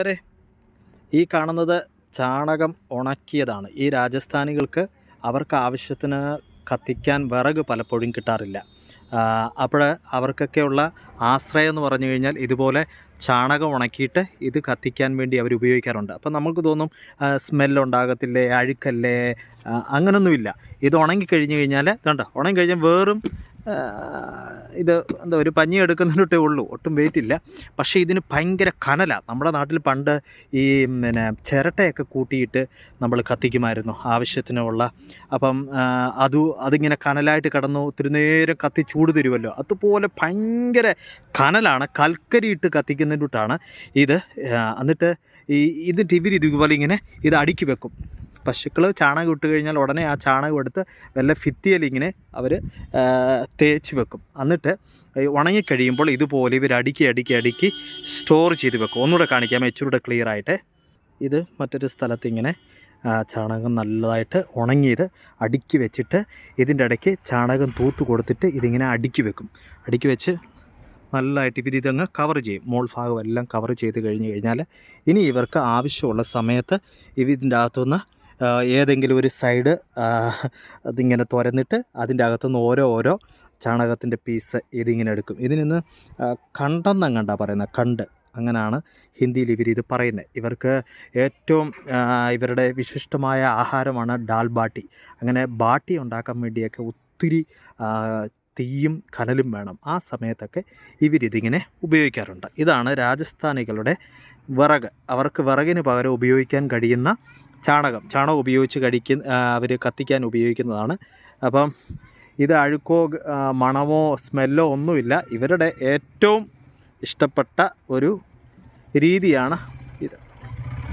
വേറെ ഈ കാണുന്നത് ചാണകം ഉണക്കിയതാണ്. ഈ രാജസ്ഥാനികൾക്ക് അവർക്ക് ആവശ്യത്തിന് കത്തിക്കാൻ വിറക് പലപ്പോഴും കിട്ടാറില്ല. അപ്പോൾ അവർക്കൊക്കെയുള്ള ആശ്രയം എന്ന് പറഞ്ഞു കഴിഞ്ഞാൽ ഇതുപോലെ ചാണകം ഉണക്കിയിട്ട് ഇത് കത്തിക്കാൻ വേണ്ടി അവർ ഉപയോഗിക്കാറുണ്ട്. അപ്പോൾ നമുക്ക് തോന്നും സ്മെല്ലുണ്ടാകത്തില്ലേ അഴുക്കല്ലേ അങ്ങനൊന്നുമില്ല. ഇത് ഉണങ്ങി കഴിഞ്ഞ് കഴിഞ്ഞാൽ കണ്ടോ ഉണങ്ങി കഴിഞ്ഞാൽ വേറും ഇത് എന്താ ഒരു പഞ്ഞി എടുക്കുന്നതിനൊട്ടേ ഉള്ളൂ. ഒട്ടും വെയിറ്റ് ഇല്ല. പക്ഷേ ഇതിന് ഭയങ്കര കനലാണ് നമ്മുടെ നാട്ടിൽ പണ്ട് ഈ പിന്നെ ചിരട്ടയൊക്കെ കൂട്ടിയിട്ട് നമ്മൾ കത്തിക്കുമായിരുന്നു ആവശ്യത്തിനുള്ള. അപ്പം അത് അതിങ്ങനെ കനലായിട്ട് കിടന്നു ഒത്തിരി നേരം കത്തി ചൂട് തരുമല്ലോ അതുപോലെ ഭയങ്കര കനലാണ് കൽക്കരിയിട്ട് കത്തിക്കുന്നതിന്റെ ഇത്. എന്നിട്ട് ഈ ഇത് ഇവർ ഇതുപോലെ ഇങ്ങനെ ഇത് അടുക്കി വെക്കും. പശുക്കൾ ചാണകം ഇട്ട് കഴിഞ്ഞാൽ ഉടനെ ആ ചാണകം എടുത്ത് വല്ല ഫിത്തിയലിങ്ങനെ അവർ തേച്ച് വെക്കും. എന്നിട്ട് ഉണങ്ങിക്കഴിയുമ്പോൾ ഇതുപോലെ ഇവർ അടുക്കി അടുക്കി അടുക്കി സ്റ്റോർ ചെയ്ത് വെക്കും. ഒന്നുകൂടെ കാണിക്കാം ഇച്ചിരൂടെ ക്ലിയർ ആയിട്ട്. ഇത് മറ്റൊരു സ്ഥലത്ത് ഇങ്ങനെ ചാണകം നല്ലതായിട്ട് ഉണങ്ങിയത് അടുക്കി വെച്ചിട്ട് ഇതിന്റെ ഇടയ്ക്ക് ചാണകം തൂത്ത് കൊടുത്തിട്ട് ഇതിങ്ങനെ അടുക്കി വെക്കും. അടുക്കി വെച്ച് നല്ലതായിട്ട് ഇവർ ഇതങ്ങ് കവർ ചെയ്യും. മോൾ ഭാഗം എല്ലാം കവർ ചെയ്ത് കഴിഞ്ഞ് കഴിഞ്ഞാൽ ഇനി ഇവർക്ക് ആവശ്യമുള്ള സമയത്ത് ഇവ ഇതിന്റെ അകത്തുനിന്ന് ഏതെങ്കിലും ഒരു സൈഡ് അതിങ്ങനെ തുരന്നിട്ട് അതിന്റെ അകത്തുനിന്ന് ഓരോ ഓരോ ചാണകത്തിന്റെ പീസ് ഇതിങ്ങനെ എടുക്കും. ഇതിൽ നിന്ന് കണ്ടെന്നങ്ങണ്ടാ പറയുന്നത്? കണ്ട്. അങ്ങനെയാണ് ഹിന്ദിയിൽ ഇവർ ഇത് പറയുന്നത് ഇവർക്ക് ഏറ്റവും ഇവരുടെ വിശിഷ്ടമായ ആഹാരമാണ് ഡാൽ ബാട്ടി. അങ്ങനെ ബാട്ടി ഉണ്ടാക്കാൻ വേണ്ടിയൊക്കെ ഒത്തിരി തീയും കനലും വേണം. ആ സമയത്തൊക്കെ ഇവരിതിങ്ങനെ ഉപയോഗിക്കാറുണ്ട്. ഇതാണ് രാജസ്ഥാനികളുടെ വിറക്. അവർക്ക് വിറകിന് പകരം ഉപയോഗിക്കാൻ കഴിയുന്ന ചാണകം ചാണകം ഉപയോഗിച്ച് കടിക്കുന്ന അവർ കത്തിക്കാൻ ഉപയോഗിക്കുന്നതാണ്. അപ്പം ഇത് അഴുക്കോ മണമോ സ്മെല്ലോ ഒന്നുമില്ല. ഇവരുടെ ഏറ്റവും ഇഷ്ടപ്പെട്ട ഒരു രീതിയാണ്